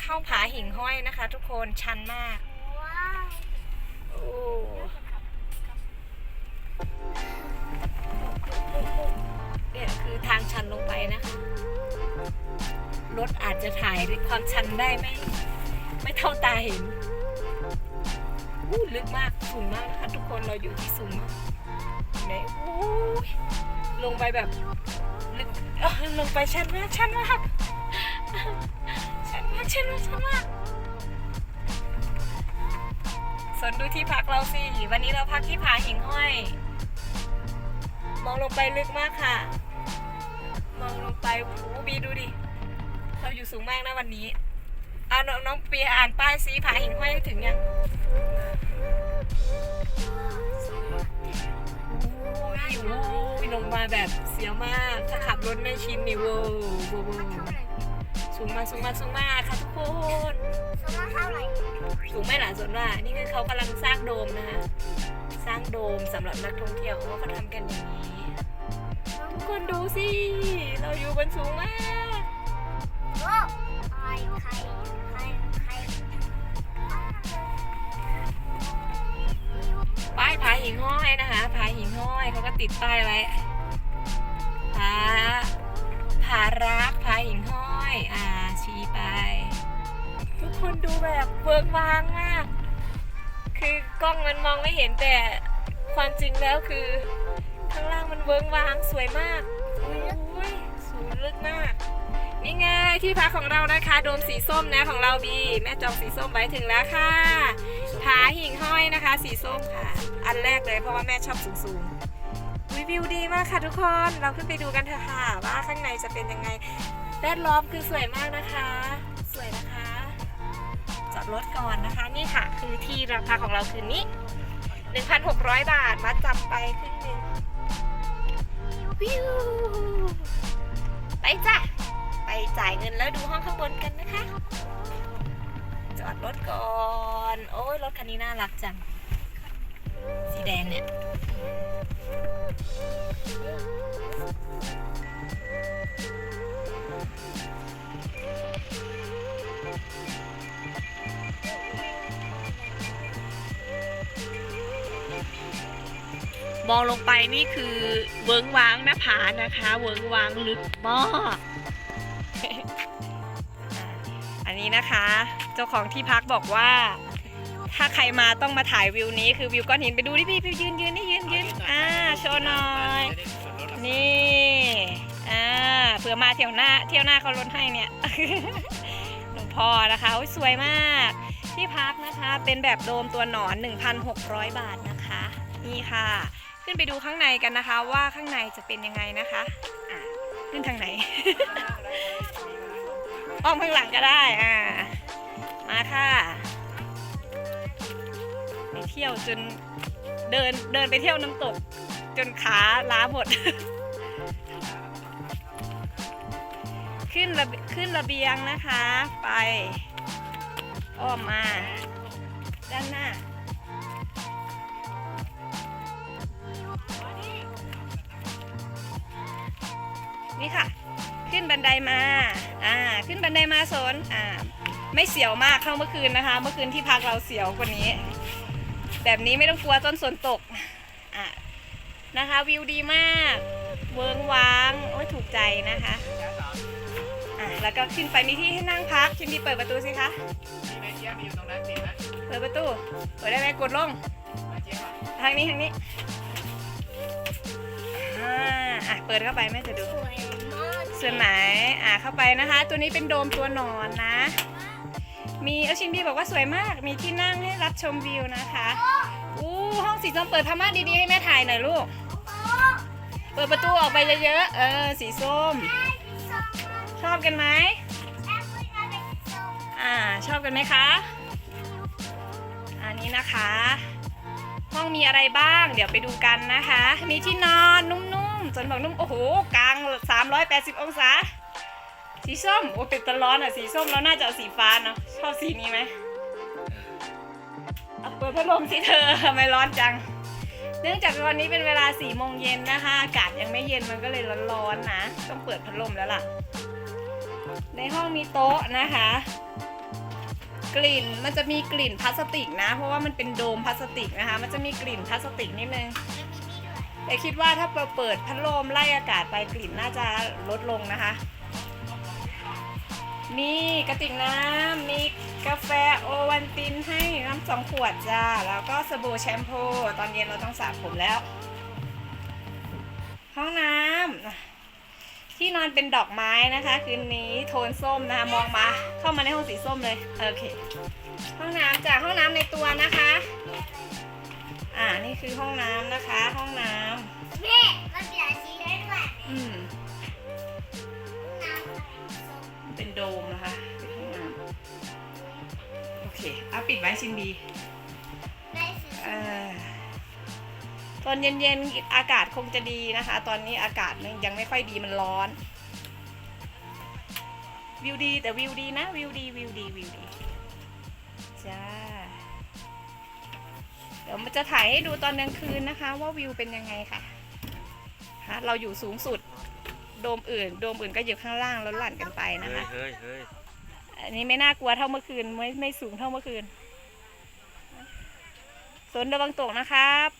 เข้าผาหิ่งห้อยนะคะ ทุกคนชันมากโอ้เนี่ยคือทางชันลงไปนะคะรถอาจจะถ่ายความชันได้ไม่ไม่เท่าตาเห็นอู้ลึกมากสูงมากนะคะทุกคนเราอยู่ที่สูงมากเห็นไหนอู้ยลงไปแบบลึกลงไปชันมากชันมาก ชันมากชันมากชันมากสนดูที่พักเราสิ วันนี้เราพักที่ผาหิ่งห้อย มองลงไปลึกมากค่ะ มองลงไปโอ้บีดูดิ เราอยู่สูงมากนะวันนี้เอาน้องน้องเปียอ่านป้ายสีผาหิ่งห้อยให้ถึงยังโอ้ยโอ้ยลงมาแบบเสียวมาก ถ้าขับรถไม่ชินนี่เวอร์เวอร์เวอร์สูงมากสูงมากสูงมาก ค่ะทุกคนสมมติเท่าไหร่สูงไม่หลานสนว่า นี่คือเขากำลังสร้างโดมนะคะ สร้างโดมสำหรับนักท่องเที่ยวเพราะว่าเขาทำกันอย่างนี้ ทุกคนดูสิ เราอยู่บนสูงมากโอ้ใครใครใครใครป้ายผาหิ่งห้อยนะคะผาหิ่งห้อยเขาก็ติดป้ายไว้ผาผารักผาหิ่งห้อย อ่าชี้ไป ทุกคนดูแบบเวิกวางมาก คือกล้องมันมองไม่เห็นแต่ความจริงแล้วคือข้างล่างมันเวิร์กวางสวยมากโอ้ยสูงลึกมาก นี่ไงที่พักของเรานะคะ โดมสีส้มนะของเราบี แม่จองสีส้มไว้ถึงแล้วค่ะผาหิ่งห้อยนะคะ สีส้มค่ะ อันแรกเลยเพราะว่าแม่ชอบสูงสูงวิวดีมากค่ะทุกคน เราขึ้นไปดูกันเถอะค่ะ ว่าข้างในจะเป็นยังไงแวดล้อมคือสวยมากนะคะ รถก่อนนะคะ นี่ค่ะ คือที่ราคาของเราคืนนี้ 1,600 บาทมาจำไปครึ่งหนึ่งวิวไปจ้ะ ไปจ่ายเงินแล้วดูห้องข้างบนกันนะคะ จอดรถก่อน โอ้ยรถคันนี้น่ารักจัง สีแดงเนี่ย มองลงไปนี่คือเวิงว้างหน้าผานะคะ เวิงว้างลึกมากอันนี้นะคะ เจ้าของที่พักบอกว่า ถ้าใครมาต้องมาถ่ายวิวนี้คือวิวก้อนหินไปดูดิพี่พี่ยืนยืนนี่ยืนยืนอ่าโชว์หน่อยนี่อ่าเผื่อมาเที่ยวหน้าเที่ยวหน้าเขาลดให้เนี่ยหลวงพ่อนะคะโอ้ยสวยมาก ที่พักนะคะเป็นแบบโดมตัวหนอน 1,600 บาทนะคะ นี่ค่ะ ขึ้นไปดูข้างในกันนะคะ ว่าข้างในจะเป็นยังไงนะคะะขึ้นทางไหน อ้อมข้างหลังก็ได้อ่ามาค่ะไปเที่ยวจนเดินเดินไปเที่ยวน้ำตก จนขาล้าหมด ขึ้นระขึ้นระเบียงนะคะไป อ้อมมา ด้านหน้า นี่ค่ะ ขึ้นบันไดมา อ่า ขึ้นบันไดมาโซนอ่า ไม่เสียวมากเข้าเมื่อคืนนะคะ เมื่อคืนที่พักเราเสียวกว่านี้ แบบนี้ไม่ต้องกลัวต้นฝนตก อะนะคะวิวดีมาก เวิงว้าง โอ้ยถูกใจนะคะ แล้วก็ขึ้นไปมีที่ให้นั่งพักชิมดีเปิดประตูสิคะมีไหมเจี๊ยบมีอยู่ตรงนั้นตินะเปิดประตู เปิดได้ไหมกดลงมาเจี๊ยบทางนี้ทางนี้อ่าอะเปิดเข้าไปแม่จะดู สวยมากส่วนไหนอ่าเข้าไปนะคะ ตัวนี้เป็นโดมตัวนอนนะ มีเอลชินบีบอกว่าสวยมาก มีที่นั่งให้รับชมวิวนะคะอู้ห้องสีส้มเปิดพม่านดีๆให้แม่ถ่ายหน่อยลูก เปิดประตูออกไปเยอะๆ เออ สีส้ม ชอบกันไหมอ่าชอบกันไหมคะ อันนี้นะคะ ห้องมีอะไรบ้าง เดี๋ยวไปดูกันนะคะ มีที่นอนนุ่มๆจนบอกนุ่มโอ้โหกลาง 380 องศา สีส้มโอ้เป็นตะร้อนอะสีส้มแล้วน่าจะเอาสีฟ้าเนาะชอบสีนี้ไหมเอาเปิดพัดลมสิเธอทำไมร้อนจัง เนื่องจากวันนี้เป็นเวลา4โมงเย็นนะคะ อากาศยังไม่เย็นมันก็เลยร้อนๆนะ ต้องเปิดพัดลมแล้วล่ะ ในห้องมีโต๊ะนะคะ กลิ่นมันจะมีกลิ่นพลาสติกนะ เพราะว่ามันเป็นโดมพลาสติกนะคะ มันจะมีกลิ่นพลาสติกนิดนึงแต่คิดว่าถ้าเราเปิดพัดลมไล่อากาศไปกลิ่นน่าจะลดลงนะคะ มีกระติกน้ำมีกาแฟโอวันตินให้น้ำสองขวดจ้า แล้วก็สบู่แชมพู ตอนเย็นเราต้องสระผมแล้ว ห้องน้ำ อนเป็นดอกไม้นะคะ คืนนี้โทนส้มนะคะ มองมาเข้ามาในห้องสีส้มเลย โอเค ห้องน้ำจากห้องน้ำในตัวนะคะ อ่า นี่คือห้องน้ำนะคะ ห้องน้ำแม่มันเปลี่ยนสีได้ด้วยอืมน้ำเป็นโดมนะคะเป็นห้องน้ำโอเค เอาปิดไว้ชินบีได้สีเอ่อ ตอนเย็นๆอากาศคงจะดีนะคะ ตอนนี้อากาศยังไม่ค่อยดีมันร้อน วิวดีแต่วิวดีนะวิวดีวิวดีวิวดีจ้าเดี๋ยวมันจะถ่ายให้ดูตอนกลางคืนนะคะ ว่าวิวเป็นยังไงค่ะฮะเราอยู่สูงสุดโดมอื่น โดมอื่นก็อยู่ข้างล่างแล้วหลั่นกันไปนะคะเฮ้ยเฮ้ยอันนี้ไม่น่ากลัวเท่าเมื่อคืนไม่ไม่สูงเท่าเมื่อคืนสนระวังตกนะครับ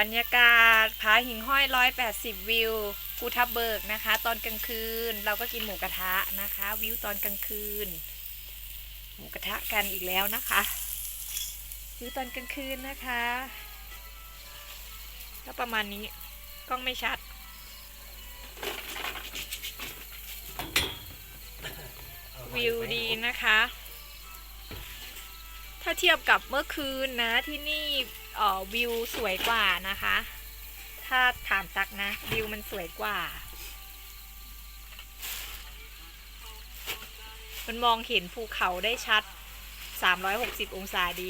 บรรยากาศผาหิ่งห้อย 180 วิวภูทับเบิกนะคะ ตอนกลางคืนเราก็กินหมูกระทะนะคะ วิวตอนกลางคืน หมูกระทะกันอีกแล้วนะคะ วิวตอนกลางคืนนะคะก็ประมาณนี้กล้องไม่ชัด วิวดีนะคะ ถ้าเทียบกับเมื่อคืนนะที่นี่ วิวสวยกว่านะคะ ถ้าถามตักนะ วิวมันสวยกว่า มันมองเห็นภูเขาได้ชัด 360 องศาดี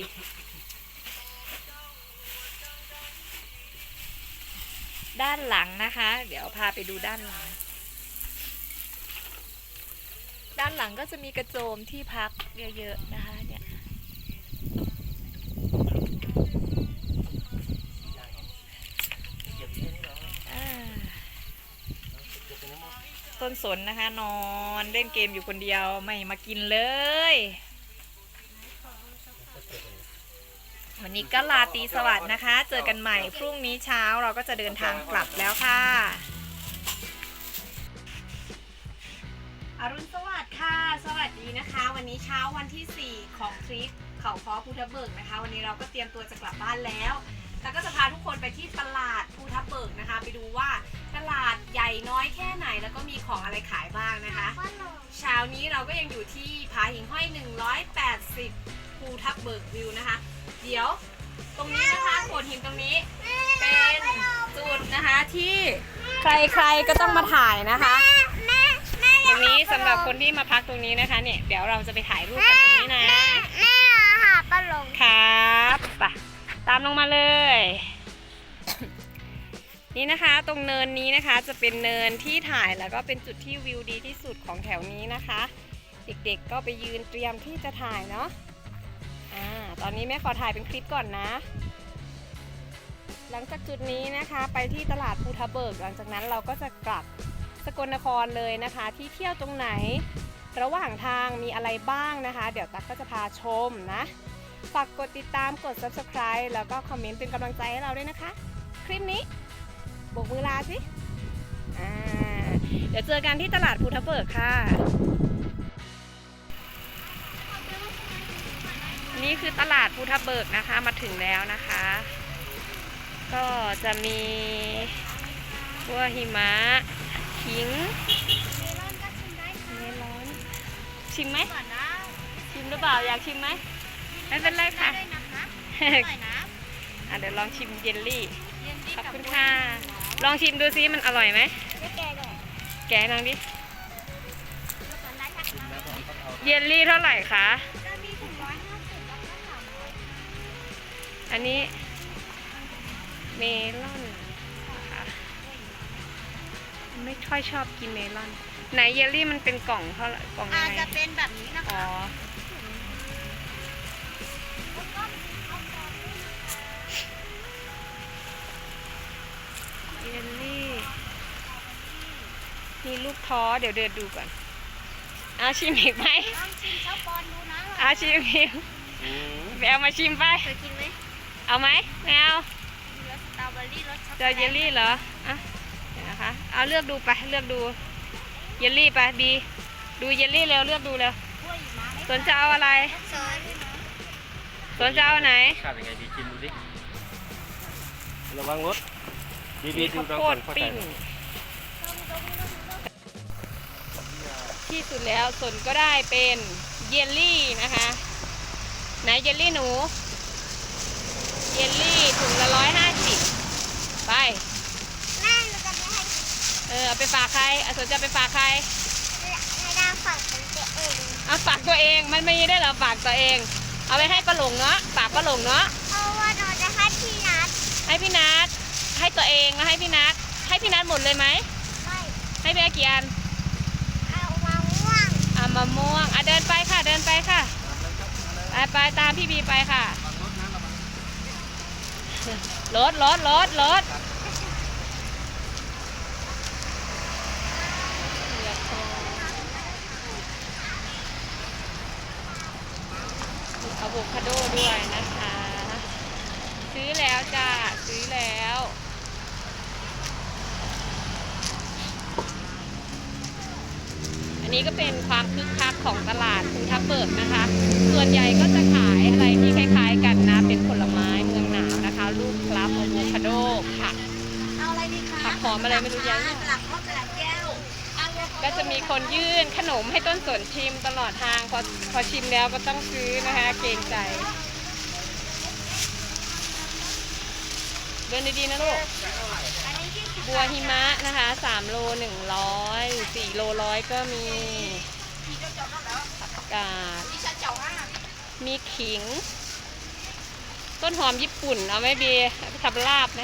ด้านหลังนะคะ เดี๋ยวพาไปดูด้านหลัง ด้านหลังก็จะมีกระโจมที่พักเยอะๆนะคะเนี่ย ต้นสนนะคะ นอนเล่นเกมอยู่คนเดียวไม่มากินเลย วันนี้ก็ลาตีสวัสดนะคะ เจอกันใหม่พรุ่งนี้เช้าเราก็จะเดินทางกลับแล้วค่ะ อรุณสวัสดิ์ค่ะ สวัสดีนะคะ วันนี้เช้าวันที่ 4 ของทริปเขาคอภูทับเบิกนะคะ วันนี้เราก็เตรียมตัวจะกลับบ้านแล้ว แล้วก็จะพาทุกคนไปที่ตลาดภูทับเบิกนะคะ ไปดูว่า ลาดใหญ่น้อยแค่ไหน แล้วก็มีของอะไรขายบ้างนะคะก็ลงเช้านี้เราก็ยังอยู่ที่ผาหิ่งห้อย 180ภูทับเบิกวิวนะคะ เดี๋ยวตรงนี้นะคะโขดหินตรงนี้เป็นจุดนะคะที่ใครๆก็ต้องมาถ่ายนะคะแม่แม่ตรงนี้สำหรับคนที่มาพักตรงนี้นะคะเนี่ยเดี๋ยวเราจะไปถ่ายรูปกันตรงนี้นะแม่แม่อาหารปลาหลงครับไปตามลงมาเลย นี่นะคะตรงเนินนี้นะคะจะเป็นเนินที่ถ่ายแล้วก็เป็นจุดที่วิวดีที่สุดของแถวนี้นะคะ เด็กๆก็ไปยืนเตรียมที่จะถ่ายเนาะอ่าตอนนี้แม่ขอถ่ายเป็นคลิปก่อนนะ หลังจากจุดนี้นะคะไปที่ตลาดภูทับเบิก หลังจากนั้นเราก็จะกลับสกลนครเลยนะคะ ที่เที่ยวตรงไหนระหว่างทางมีอะไรบ้างนะคะ เดี๋ยวตั๊กก็จะพาชมนะฝากกดติดตามกด subscribe แล้วก็คอมเมนต์เป็นกำลังใจให้เราด้วยนะคะ คลิปนี้ โบกมือลาสิอ่าเดี๋ยวเจอกันที่ตลาดภูทับเบิกค่ะ นี่คือตลาดภูทับเบิกนะคะมาถึงแล้วนะคะ ก็จะมีพวกหิมะขิงเมลอนก็ชิมได้ค่ะเมลอนชิมไหมก่อนนะชิมหรือเปล่าอยากชิมไหมไม่เป็นไรค่ะได้นะคะอร่อยนะอะเดี๋ยวลองชิมเยลลี่เย็นดีขอบกับคุณบัวค่ะ ลองชิมดูซิมันอร่อยไหมแกแกะลองดิเยลลี่เท่าไหร่คะอันนี้เมลอนค่ะไม่ค่อยชอบกินเมลอน ไหนเยลลี่มันเป็นกล่องเท่าไหร่กล่องยัอาจงไงจะเป็นแบบนี้นะคะอ๋อ เยลลี่มีมีลูกท้อเดี๋ยวเดินดูก่อนเอาชิมอีกไหมลองชิมเช้าปอนดูนะเอาชิมอีกไปเอามาชิมไป เคยกินไหมเอาไหมไม่เอามีรสสตรอเบอรี่รสช็อกโกเจอแลตเยลลี่เหรออะเดี๋ยวนะคะ เอาเลือกดูไปเลือกดู เยลลี่ไปบีดูเยลลี่เร็วเลือกดูเร็วกล้วยหิมะไหมสนจะเอาอะไร สนสนจะเอาไหน ขาดยังไงดีกินดูดิระวังรถ บีบีดูข้าวตอนโพก่อดนเข้าใจปิ้งที่สุดแล้วสนก็ได้เป็นเยลลี่นะคะ ไหนเยลลี่หนู เยลลี่ถุงละร้อยห้าสิบไปแม่เราจะไม่ให้เออเอาไปฝากใครเอาสนจะเอาไปฝากใครให้ดาวฝากของตัวเองเอาฝากตัวเองมันไม่ได้เหรอฝากตัวเอง เอาไปให้ปลาหลงเนาะฝากปลาหลงเนาะเพราะว่าเราจะให้พี่นัดให้พี่นัท ให้ตัวเองแล้วให้พี่นัทให้พี่นัทหมดเลยไหมไม่ให้พี่อากี่อันเอามาม่วงอะมะม่วงอะเดินไปค่ะเดินไปค่ะไปไปตามพี่บีไปค่ะรถรถรถรถมีอะโวคาโดด้วยนะคะ ซื้อแล้วจ้า ซื้อแล้ว นนี้ก็เป็นความคึกคักของตลาดภูทับเบิกนะคะ ส่วนใหญ่ก็จะขายอะไรที่คล้ายๆ กันนะ เป็นผลไม้เมืองหนาวนะคะ ลูกครับอะโวคาโดผัก เอาอะไรดีคะผักหอมอะไรไม่รู้ยังสลัดข้าวสลัดแก้วเอาเลยก็จะมีคนยื่นขนมให้ต้นสนชิมตลอดทาง พอพอชิมแล้วก็ต้องซื้อนะคะเกรงใจ เดินดีๆนะลูกอันนี้ที่สิ บัวหิมะนะคะสามโลหนึ่งร้อยสี่โลร้อยก็มีผักกาดมีขิง ต้นหอมญี่ปุ่นเอาไหมเบียร์เอาไปทำลาบไหม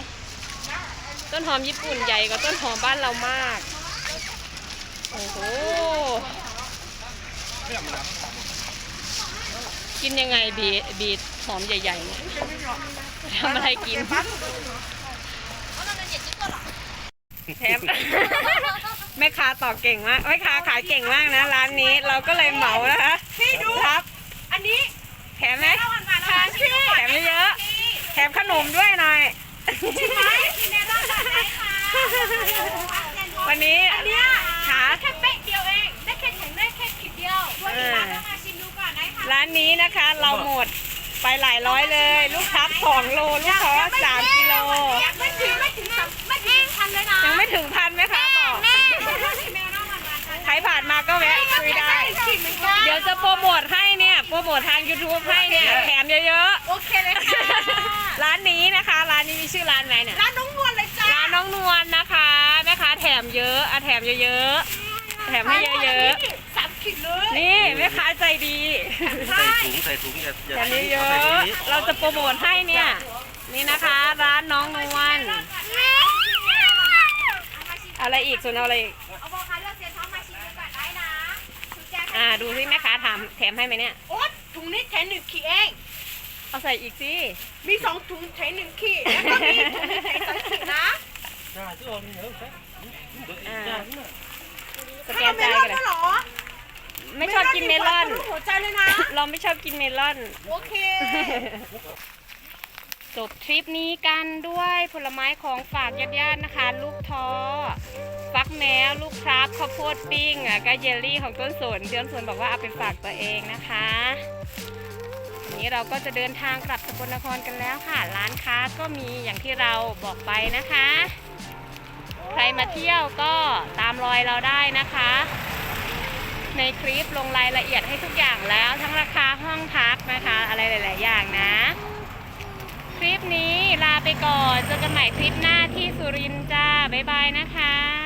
ต้นหอมญี่ปุ่นใหญ่กว่าต้นหอมบ้านเรามาก โอ้โห กินยังไงบีบีหอมใหญ่ๆเนี่ยทำอะไรกิน แถม แม่ค้าต่อเก่งมากแม่ค้าขายเก่งมากนะ ร้านนี้เราก็เลยเหมานะคะพี่ดูครับ อันนี้แถมไหมแถมสิแถมเยอะๆแถมขนมด้วยหน่อยวันนี้อันเนี้ยขาแค่เป๊ะเดียวเองได้แค่แข็งได้แค่ขีดเดียวบัวหิมะต้องมาชิมดูก่อนได้ค่ะร้านนี้นะคะเราหมดไปหลายร้อยเลย ลูกค้าสองโล ลูกค้าสามกิโลไม่ถึงไม่ถึง ยนะยังไม่ถึงพันไหมคะบอกแม่แมวน้องมันมาใครผ่านมาก็แวะคุยได้ เดี๋ยวจะโปรโมทให้เนี่ย โปรโมททาง YouTube ให้เนี่ยแถมเยอะโอเคเลยค่ะๆร้านนี้นะคะ ร้านนี้มีชื่อร้านไหมเนี่ย ร้านน้องนวลเลยจ้า ร้านน้องนวลนะคะแม่ค้าแถมเยอะอะแถมเยอะๆ แถมให้เยอะสามขีดเลยๆนี่แม่ค้าใจดี ใส่ถุงใส่ถุงอย่าอย่าแถมทิ้งเยเอาอะใส่ถุงนี้ๆเราจะโปรโมทให้เนี่ย นี่นะคะ ร้านน้องนวล อะไรอีกส่วนเอาอะไรอีกเอาบอกค่ะเลือกเสียท้องมาชิมดูก่อนได้นะชุดแจกอ่าดูสิแม่ค้าถามแถมให้ไหมเนี่ย โอ๊ตถุงนี้แถมหนึ่งขีดเอง เอาใส่อีกสิมีสองถุงแถมหนึ่งขีดแล้วก็มีถุงนี้แถมสองขีดนะอ่าสแกข้าวนเมจ่ายลอนกันเลด้วยยเหรอไม่ชอบกินเมลอนรูปหัวใจเลยนะ เราไม่ชอบกินเมลอน โอเค จบทริปนี้กันด้วยผลไม้ของฝากญาติๆนะคะ ลูกท้อฟักแมวลูกครับข้าวโพดปิ้งอะก็เยลลี่ของต้นสนเดือนสนบอกว่าเอาไปฝากตัวเองนะคะวันนี้เราก็จะเดินทางกลับสกลนครกันแล้วค่ะ ร้านค้าก็มีอย่างที่เราบอกไปนะคะ ใครมาเที่ยวก็ตามรอยเราได้นะคะ ในคลิปลงรายละเอียดให้ทุกอย่างแล้ว ทั้งราคาห้องพักนะคะ อะไรหลาย ๆ อย่างนะ คลิปนี้ลาไปก่อนเจอกันใหม่คลิปหน้าที่สุรินทร์จ้าบ๊ายบายนะคะ